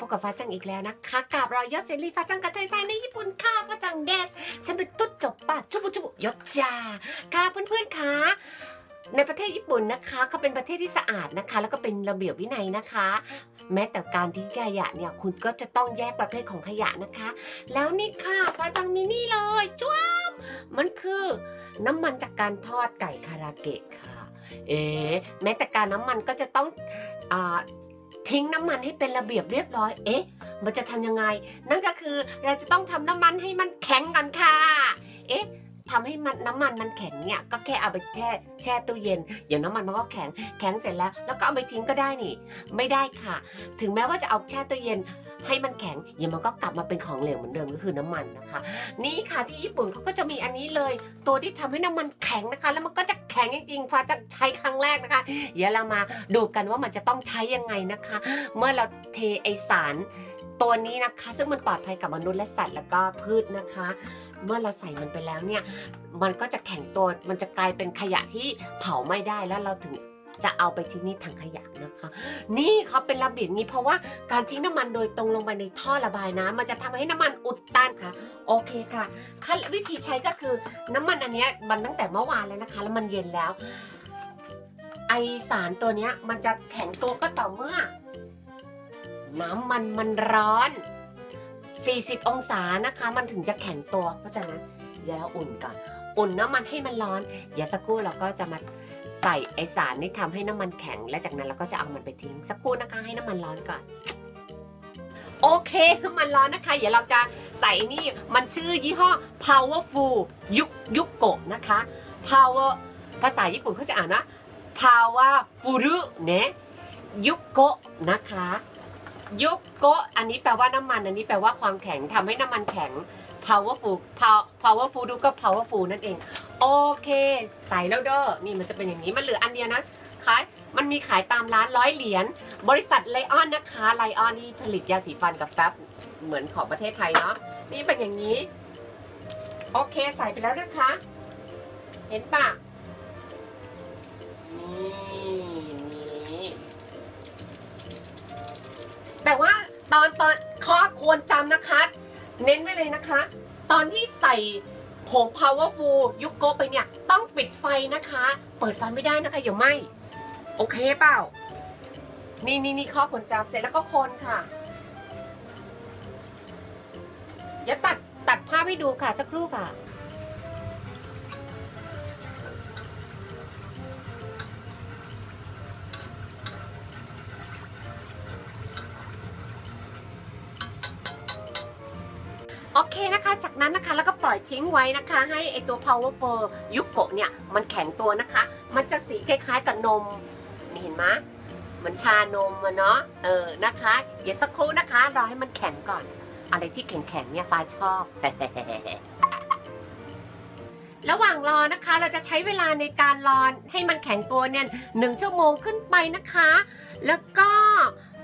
พบกับฟ้าจังอีกแล้วนะคะกับรอยยอดเซรีฟ้าจังกับไทยไทยในญี่ปุ่นค่ะฟ้าจังเดสฉันเป็นตุ๊ดจบป่ะจุบุจุบุยศจาค่ะเพื่อนๆคะในประเทศญี่ปุ่นนะคะเขาเป็นประเทศที่สะอาดนะคะ แล้วก็เป็นระเบียบวินัยนะคะ แม้แต่การทิ้งขยะเนี่ยคุณก็จะต้องแยกประเภทของขยะนะคะ แล้วนี่ค่ะฟ้าจังมีนี่เลยจ้วมมันคือน้ำมันจากการทอดไก่คาราเกะค่ะ เอ๊แม้แต่การน้ำมันก็จะต้องอา ทิ้งน้ำมันให้เป็นระเบียบเรียบร้อย เอ๊ะ มันจะทำยังไง นั่นก็คือเราจะต้องทำน้ำมันให้มันแข็งก่อนค่ะ เอ๊ะ ทำให้มันน้ำมันมันแข็งเนี่ยก็แค่เอาไปแช่แช่ตู้เย็นเดี๋ยวน้ำมันมันก็แข็งแข็งเสร็จแล้ว แล้วก็เอาไปทิ้งก็ได้นี่ ไม่ได้ค่ะ ถึงแม้ว่าจะเอาแช่ตู้เย็นให้มันแข็งเดี๋ยวมันก็กลับมาเป็นของเหลวเหมือนเดิมก็คือน้ำมันนะคะ นี่ค่ะที่ญี่ปุ่นเขาก็จะมีอันนี้เลย ตัวที่ทำให้น้ำมันแข็งนะคะ แล้วมันก็จะแข็งจริงๆฟ้าจะใช้ครั้งแรกนะคะ เดี๋ยวเรามาดูกันว่ามันจะต้องใช้ยังไงนะคะ เมื่อเราเทไอสารตัวนี้นะคะ ซึ่งมันปลอดภัยกับมนุษย์และสัตว์แล้วก็พืชนะคะ เมื่อเราใส่มันไปแล้วเนี่ย มันก็จะแข็งตัว มันจะกลายเป็นขยะที่เผาไม่ได้แล้วเราถึงจะเอาไปทิ้งนี่ถังขยะนะคะ นี่เขาเป็นระเบียบนี้เพราะว่าการทิ้งน้ำมันโดยตรงลงไปในท่อระบายน้ำมันจะทำให้น้ำมันอุดตันค่ะโอเคค่ะขั้นวิธีใช้ก็คือน้ำมันอันนี้มันตั้งแต่เมื่อวานแล้วนะคะ แล้วมันเย็นแล้ว ไอสารตัวนี้มันจะแข็งตัวก็ต่อเมื่อ น้ำมันมันร้อน 40 องศานะคะ มันถึงจะแข็งตัว เพราะฉะนั้นเดี๋ยวเราอุ่นก่อน อุ่นน้ำมันให้มันร้อน เดี๋ยวสักครู่เราก็จะมาใส่ไอสารที่ทำให้น้ำมันแข็ง และจากนั้นเราก็จะเอามันไปทิ้ง สักครู่นะคะให้น้ำมันร้อนก่อน โอเคน้ำมันร้อนนะคะ เดี๋ยวเราจะใส่นี่มันชื่อยี่ห้อ powerful ยุยุโกะนะคะ power ภาษาญี่ปุ่นเขาจะอ่านว่า powerful เนี่ยยุโกะนะคะ ยุกโกะอันนี้แปลว่าน้ำมัน อันนี้แปลว่าความแข็งทำให้น้ำมันแข็ง powerful powerful ดูก็ powerful นั่นเอง โอเค ใส่แล้วเด้อนี่มันจะเป็นอย่างนี้มันเหลืออันเดียวนะขายมันมีขายตามร้านร้อยเหรียญบริษัทไลออนนะคะไลออนที่ผลิตยาสีฟันกับแฟบเหมือนของประเทศไทยเนาะนี่เป็นอย่างนี้ โอเคใส่ไปแล้วนะคะ เห็นปะนี่ แต่ว่าตอนตอนข้อควรจำนะคะ เน้นไว้เลยนะคะ ตอนที่ใส่ผง powerful ยุคโกไปเนี่ย ต้องปิดไฟนะคะ เปิดไฟไม่ได้นะคะอย่าไหมโอเคเปล่า นี่นี่นี่ข้อควรจำเสร็จแล้วก็คนค่ะเดี๋ยวตัดตัดภาพให้ดูค่ะสักครู่ค่ะ เคนะคะ จากนั้นนะคะแล้วก็ปล่อยทิ้งไว้นะคะ ให้ไอตัว powerful ยุโกะเนี่ยมันแข็งตัวนะคะ มันจะสีคล้ายๆกับนมนี่เห็นไหมเหมือนชานมอะเนาะเออนะคะเดี๋ยวสักครู่นะคะรอให้มันแข็งก่อน อะไรที่แข็งๆเนี่ยฟ้าชอบ ระหว่างรอนะคะเราจะใช้เวลาในการรอให้มันแข็งตัวเนี่ยหนึ่งชั่วโมงขึ้นไปนะคะ แล้วก็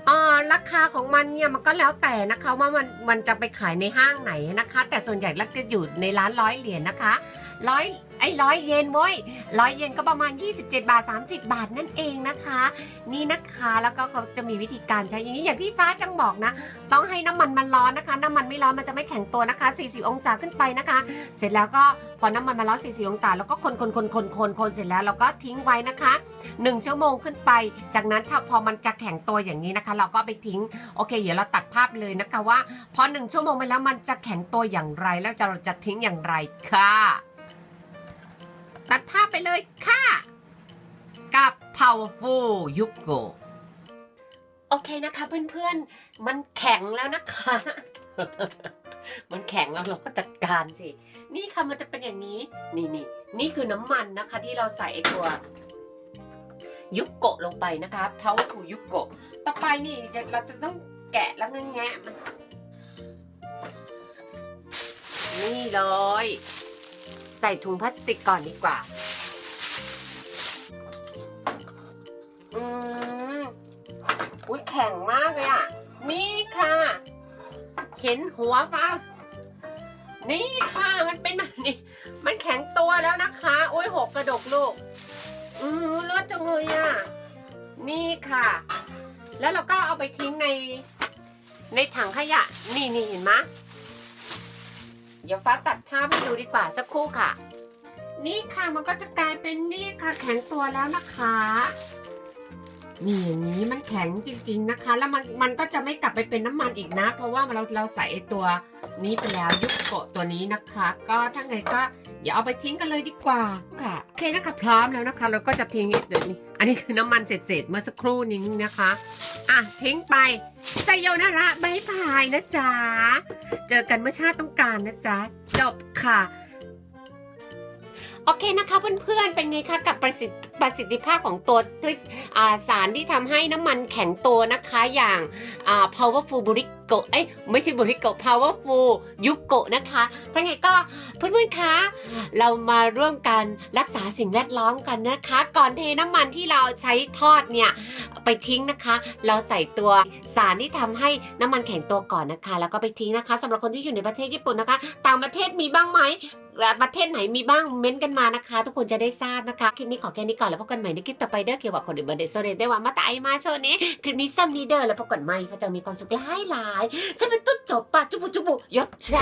เออราคาของมันเนี่ยมันก็แล้วแต่นะคะว่ามันมันจะไปขายในห้างไหนนะคะ แต่ส่วนใหญ่แล้วจะอยู่ในร้านร้อยเหรียญนะคะร้อยไอ้ร้อยเยนเว้ยร้อยเยนก็ประมาณ 27 บาท 30 บาทนั่นเองนะคะ นี่นะคะแล้วก็เขาจะมีวิธีการใช้อย่างนี้อย่างที่ฟ้าจังบอกนะ ต้องให้น้ำมันมันร้อนนะคะ น้ำมันไม่ร้อนมันจะไม่แข็งตัวนะคะ 40 องศาขึ้นไปนะคะ เสร็จแล้วก็พอน้ำมันมาร้อน 40 องศาแล้วก็คนคนคนคนคนคนเสร็จแล้วเราก็ทิ้งไว้นะคะ 1 ชั่วโมงขึ้นไป จากนั้นถ้าพอมันจะแข็งตัวอย่างนี้นะคะ เราก็ไปทิ้งโอเค เดี๋ยวเราตัดภาพเลยนะคะว่าพอ1ชั่วโมงไปแล้วมันจะแข็งตัวอย่างไรแล้วจะเราจะทิ้งอย่างไรค่ะ ตัดภาพไปเลยค่ะ กับ powerful ยุโกโอเคนะคะเพื่อนๆ มันแข็งแล้วนะคะ มันแข็งแล้วเราก็จัดการสิ นี่ค่ะมันจะเป็นอย่างนี้ นี่นี่นี่คือน้ำมันนะคะที่เราใส่ไอตัวยุกโกะลงไปนะคะ powerful ยุกโกะ ต่อไปนี่เราจะต้องแกะแล้วงั้นแงะมัน นี่เลย ใส่ถุงพลาสติกก่อนดีกว่า อืมอุ้ยแข็งมากเลยอะ นี่ค่ะ เห็นหัวฟ้านี่ค่ะมันเป็นแบบนี้ มันแข็งตัวแล้วนะคะ โอ้ยหกกระดกลูก อือเลือดจังเลยอะ นี่ค่ะ แล้วเราก็เอาไปทิ้งใน ในถังขยะ นี่นี่เห็นไหม เดี๋ยวฟ้าตัดภาพให้ดูดีกว่าสักครู่ค่ะ นี่ค่ะมันก็จะกลายเป็นนี่ค่ะแข็งตัวแล้วนะคะนี่อย่างนี้มันแข็งจริงๆนะคะ แล้วมันมันก็จะไม่กลับไปเป็นน้ำมันอีกนะ เพราะว่าเราเราใส่ตัวนี้ไปแล้วยุกโกะตัวนี้นะคะ ก็ถ้าไงก็อย่าเอาไปทิ้งกันเลยดีกว่าค่ะโอเคนะคะพร้อมแล้วนะคะ เราก็จะทิ้งเดี๋ยวนี้อันนี้คือน้ำมันเศษๆเมื่อสักครู่นี้นะคะ อะทิ้งไปไซโยนาระบายบายนะจ๊ะ เจอกันเมื่อชาติต้องการนะจ๊ะ จบค่ะโอเคนะคะเพื่อนๆ เป็นไงคะกับประสิทธิประสิทธิภาพของตัวสารที่ทำให้น้ำมันแข็งตัวนะคะอย่าง powerful brick u r i c o เอ้ยไม่ใช่ b u r i c o powerful ยุโกะนะคะทั้งไงก็เพื่อนๆคะเรามาร่วมกันรักษาสิ่งแวดล้อมกันนะคะ ก่อนเทน้ำมันที่เราใช้ทอดเนี่ยไปทิ้งนะคะ เราใส่ตัวสารที่ทำให้น้ำมันแข็งตัวก่อนนะคะ แล้วก็ไปทิ้งนะคะสำหรับคนที่อยู่ในประเทศญี่ปุ่นนะคะ ต่างประเทศมีบ้างไหมประเทศไหนมีบ้างเม้นต์กันมานะคะ ทุกคนจะได้ทราบนะคะ คลิปนี้ขอแค่นี้ก่อนแล้วพบกันใหม่ในคลิปต่อไปเด้อเกี่ยวกับคนอื่นบนเดโซเรได้ว่ามาตายมาโชว์นี้คลิปนี้ซ้ำนี้เด้อแล้วพบกันใหม่ฟ้าจะมีความสุขหลายหลาย잘 재면 또 줘봐 주부주부 옆차